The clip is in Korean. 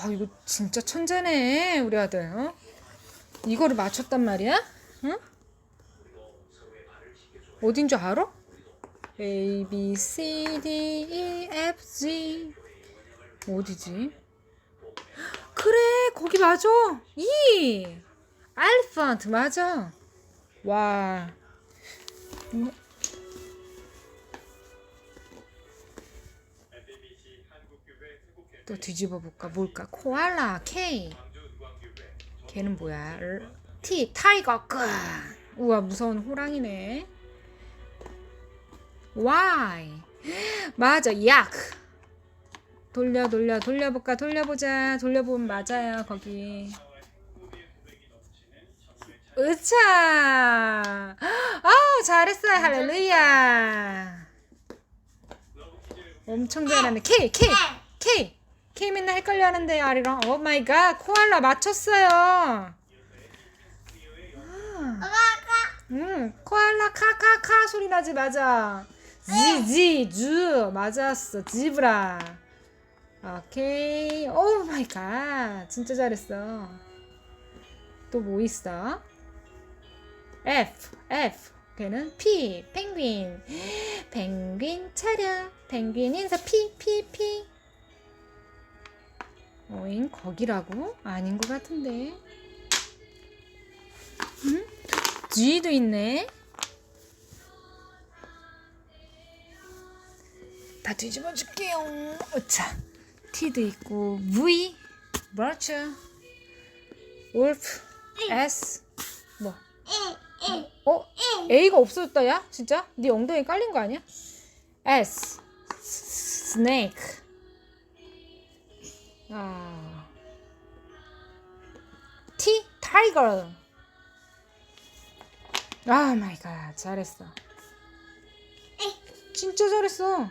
아 이거 진짜 천재네 우리 아들. 어? 이거를 맞췄단 말이야? 응? 어딘 줄 알아? A B C D E F G 어디지? 그래 거기 맞아. E 알펀트 맞아. 와. 또 뒤집어 볼까? 뭘까? 코알라 K 걔는 뭐야? 르- T 타이거 끄 우와 무서운 호랑이네. Y 맞아 약. 돌려 돌려 돌려볼까? 돌려보자. 돌려보면 맞아요 거기. 으차! 아우 잘했어요. 할렐루야. 엄청 잘하네. K K K K 맨날 헷갈려 하는데 아리랑. 오 마이 갓. 코알라 맞췄어요. 아, 응 코알라 카카카 소리 나지 맞아. 지지 주. 맞았어. 지브라. 오케이. 오 마이 갓. 진짜 잘했어. 또 뭐 있어? F. F. 걔는 P. 펭귄. 펭귄 차려 펭귄 인사. P P P 어잉 거기라고? 아닌 것 같은데 응? G도 있네 다 뒤집어 줄게요 어차 T도 있고 V 그렇죠 wolf S 뭐 어? A가 없어졌다 야 진짜? 네 엉덩이 깔린 거 아니야? S snake 아. T tiger 아 마이 갓. 잘했어. 진짜 잘했어